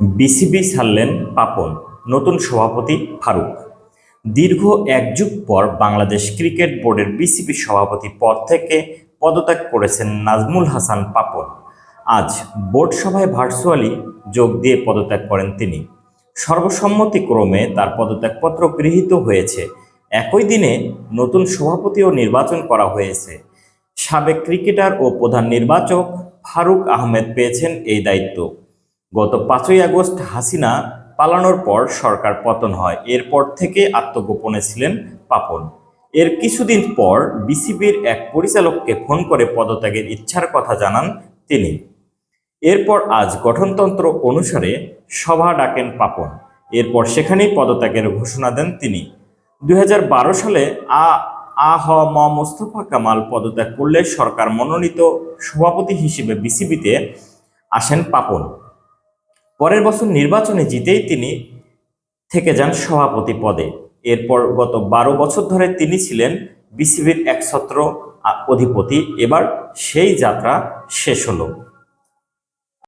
BCB ছাড়লেন পাপন, নতুন সভাপতি ফারুক। দীর্ঘ এক যুগ পর বাংলাদেশ ক্রিকেট বোর্ডের বিসিবি সভাপতি পদ থেকে পদত্যাগ করেছেন নাজমুল হাসান পাপন। আজ বোর্ড সভায় ভার্চুয়ালি যোগ দিয়ে পদত্যাগ করেন তিনি। সর্বসম্মতিক্রমে তার পদত্যাগপত্র গৃহীত হয়েছে। একই দিনে নতুন সভাপতিও নির্বাচন করা হয়েছে। সাবেক ক্রিকেটার ও প্রধান নির্বাচক ফারুক আহমেদ পেয়েছেন এই দায়িত্ব। গত পাঁচই আগস্ট হাসিনা পালানোর পর সরকার পতন হয়। এরপর থেকে আত্মগোপনে ছিলেন পাপন। এর কিছুদিন পর বিসিবির এক পরিচালককে ফোন করে পদত্যাগের ইচ্ছার কথা জানান তিনি। এরপর আজ গঠনতন্ত্র অনুসারে সভা ডাকেন পাপন। এরপর সেখানেই পদত্যাগের ঘোষণা দেন তিনি। দু হাজার বারো সালে আ আ, হ, ম, মোস্তফা কামাল পদত্যাগ করলে সরকার মনোনীত সভাপতি হিসেবে বিসিবিতে আসেন পাপন। পরের বছর নির্বাচনে জিতেই তিনি থেকে যান সভাপতি পদে। এরপর গত বারো বছর ধরে তিনি ছিলেন বিসিবির একছত্র ছত্র অধিপতি। এবার সেই যাত্রা শেষ হলো।